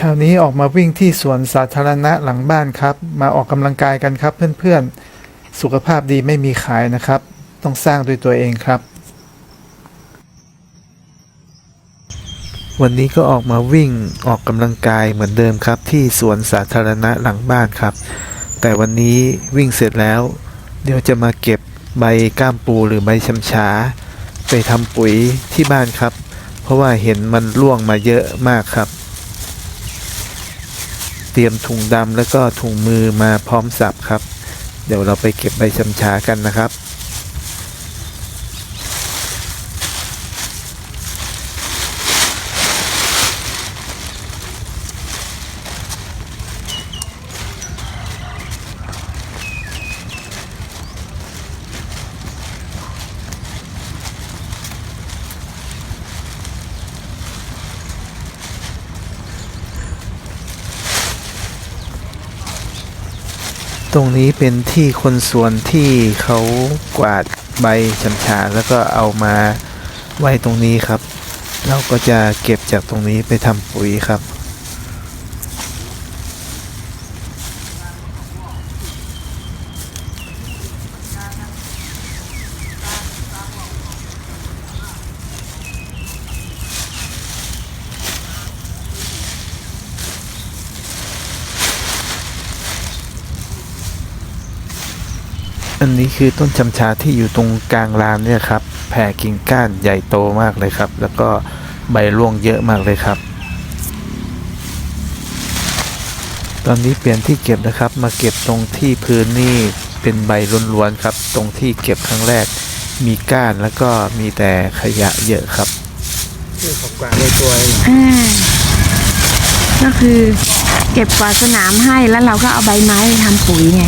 เช้านี้ออกมาวิ่งที่สวนสาธารณะหลังบ้านครับ มาออกกำลังกายกันครับเพื่อนๆ สุขภาพดีไม่มีขายนะครับ ต้องสร้างด้วยตัวเองครับ วันนี้ก็ออกมาวิ่งออกกำลังกายเหมือนเดิมครับ ที่สวนสาธารณะหลังบ้านครับ แต่วันนี้วิ่งเสร็จแล้ว เดี๋ยวจะมาเก็บใบก้ามปูหรือใบชำชาไปทำปุ๋ยที่บ้านครับ เพราะว่าเห็นมันร่วงมาเยอะมากครับ ตรียมถุงดำแล้วก็ถุงมือมาพร้อมสับครับ เดี๋ยวเราไปเก็บใบชำชากันนะครับ ตรงนี้เป็นที่คนสวนที่เขากวาดใบชำชาแล้วก็เอามาไว้ตรงนี้ครับ เราก็จะเก็บจากตรงนี้ไปทำปุ๋ยครับ อันนี้คือต้นชำชาที่อยู่ตรงกลางลานเนี่ยครับ แผ่กิ่งก้านใหญ่โตมากเลยครับ แล้วก็ใบร่วงเยอะมากเลยครับ ตอนนี้เปลี่ยนที่เก็บนะครับ มาเก็บตรงที่พื้นนี่เป็นใบล้วนๆครับ ตรงที่เก็บครั้งแรก มีก้านแล้วก็มีแต่ขยะเยอะครับชื่อของกวางในตัวเองอ่าก็คือเก็บกวาดสนามให้แล้วเราก็เอาใบไม้ไปทำปุ๋ยไง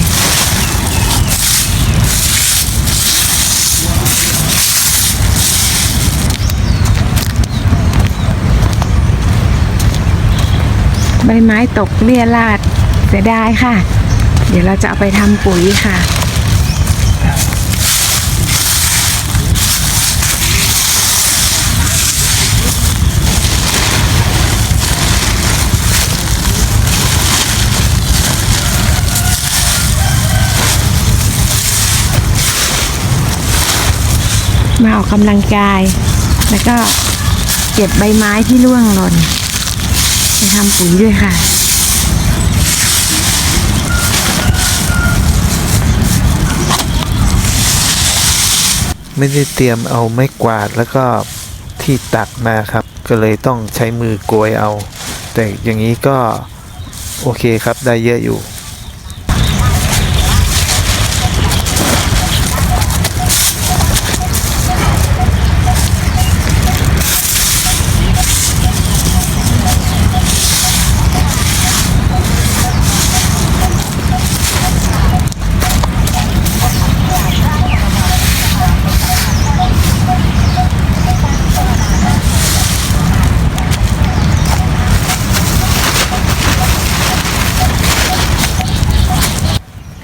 บไม้ตกเลี่ยราดเสียดายค่ะ เดี๋ยวเราจะเอาไปทำปุ๋ยค่ะมาออกกำลังกาย แล้วก็เก็บใบไม้ที่ร่วงหล่น ไปทำปุ๋ยด้วยค่ะไม่ได้เตรียมเอาไม้กวาดแล้วก็ที่ตักมาครับ ก็เลยต้องใช้มือโกยเอา แต่อย่างนี้ก็โอเคครับได้เยอะอยู่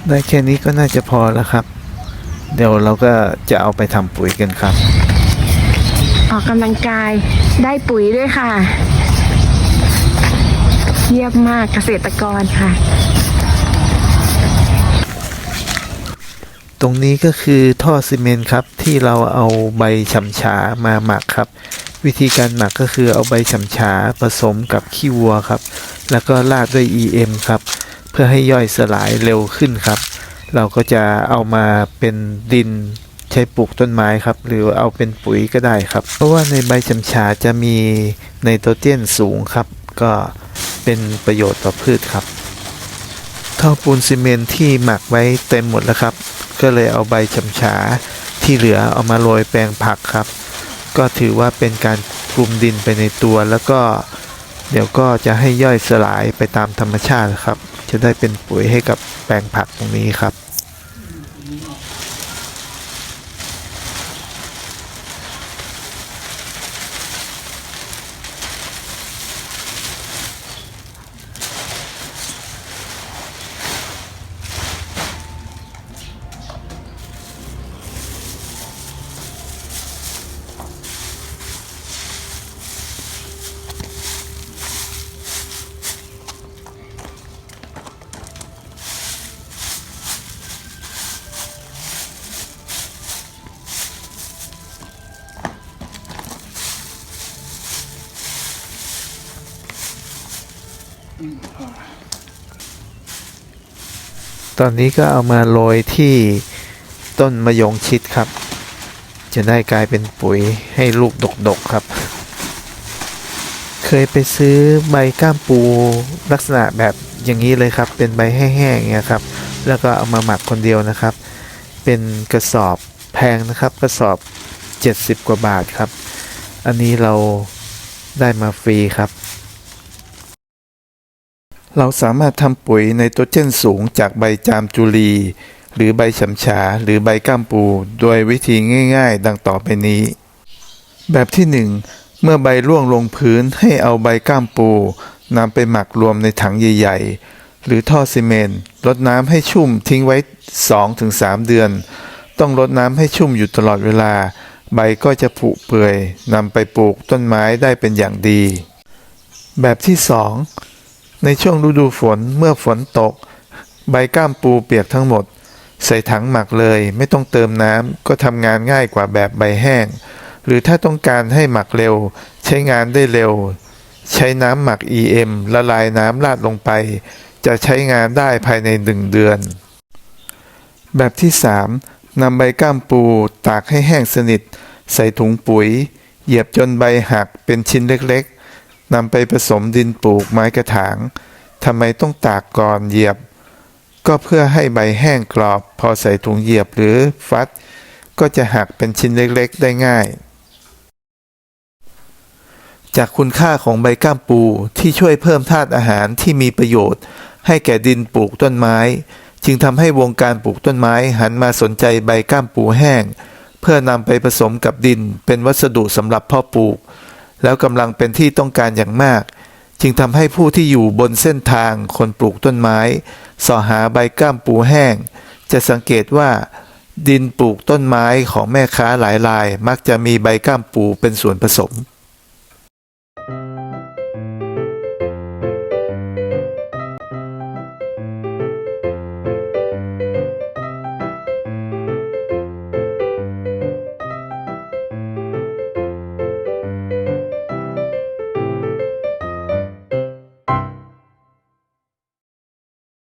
ได้แค่นี้ก็น่าจะพอแล้วครับ เดี๋ยวเราก็จะเอาไปทำปุ๋ยกันครับ ออกกำลังกายได้ปุ๋ยด้วยค่ะ เยี่ยมมากเกษตรกรค่ะ ตรงนี้ก็คือท่อซีเมนต์ครับที่เราเอาใบฉ่ำฉามาหมักครับ วิธีการหมักก็คือเอาใบฉ่ำฉาผสมกับขี้วัวครับ แล้วก็ราดด้วย EM ครับเพื่อให้ย่อยสลายเร็วขึ้นครับ เราก็จะเอามาเป็นดินใช้ปลูกต้นไม้ครับ หรือเอาเป็นปุ๋ยก็ได้ครับ เพราะว่าในใบฉำฉาจะมีไนโตรเจนสูงครับ ก็เป็นประโยชน์ต่อพืชครับท่อปูนซีเมนต์ที่หมักไว้เต็มหมดแล้วครับ ก็เลยเอาใบฉำฉาที่เหลือเอามาโรยแปลงผักครับ ก็ถือว่าเป็นการคลุมดินไปในตัว แล้วก็เดี๋ยวก็จะให้ย่อยสลายไปตามธรรมชาติครับ จะได้เป็นปุ๋ยให้กับแปลงผักตรงนี้ครับ ตอนนี้ก็เอามาโรยที่ต้นมะยงชิดครับ จะได้กลายเป็นปุ๋ยให้ลูกดกๆครับ เคยไปซื้อใบก้ามปูลักษณะแบบอย่างนี้เลยครับ เป็นใบแห้งๆอย่างเงี้ยครับ แล้วก็เอามาหมักคนเดียวนะครับ เป็นกระสอบแพงนะครับ กระสอบ 70 กว่าบาทครับ อันนี้เราได้มาฟรีครับ เราสามารถทำปุ๋ยไนโตรเจนสูงจากใบจามจุลี หรือใบฉำฉาหรือใบก้ามปู โดยวิธีง่าย ๆ ดังต่อไปนี้ แบบที่ 1 เมื่อใบร่วงลงพื้นให้เอาใบก้ามปูนำไปหมักรวมในถังใหญ่ ๆ หรือท่อซีเมนต์รดน้ำให้ชุ่มทิ้งไว้ 2-3 เดือน ต้องรดน้ำให้ชุ่มอยู่ตลอดเวลา ใบก็จะผุเปื่อยนำไปปลูกต้นไม้ได้เป็นอย่างดี แบบที่ 2 ในช่วงฤดูฝนเมื่อฝนตก ใบก้ามปูเปียกทั้งหมด ใส่ถังหมักเลย ไม่ต้องเติมน้ำก็ทำงานง่ายกว่าแบบใบแห้ง หรือถ้าต้องการให้หมักเร็ว ใช้งานได้เร็ว ใช้น้ำหมัก EM ละลายน้ำราดลงไป จะใช้งานได้ภายในหนึ่งเดือน แบบที่ 3 นำใบก้ามปูตากให้แห้งสนิท ใส่ถุงปุ๋ย เหยียบจนใบหักเป็นชิ้นเล็ก นำไปผสมดินปลูกไม้กระถางทำไมต้องตากก่อนเหยียบ ก็เพื่อให้ใบแห้งกรอบ พอใส่ถุงเหยียบหรือฟัด ก็จะหักเป็นชิ้นเล็กๆ ได้ง่าย จากคุณค่าของใบก้ามปูที่ช่วยเพิ่มธาตุอาหารที่มีประโยชน์ ให้แก่ดินปลูกต้นไม้ จึงทำให้วงการปลูกต้นไม้หันมาสนใจใบก้ามปูแห้ง เพื่อนำไปผสมกับดินเป็นวัสดุสำหรับพ่อปลูก แล้วกำลังเป็นที่ต้องการอย่างมาก จึงทำให้ผู้ที่อยู่บนเส้นทางคนปลูกต้นไม้สอหาใบก้ามปูแห้ง จะสังเกตว่า ดินปลูกต้นไม้ของแม่ค้าหลายราย มักจะมีใบก้ามปูเป็นส่วนผสม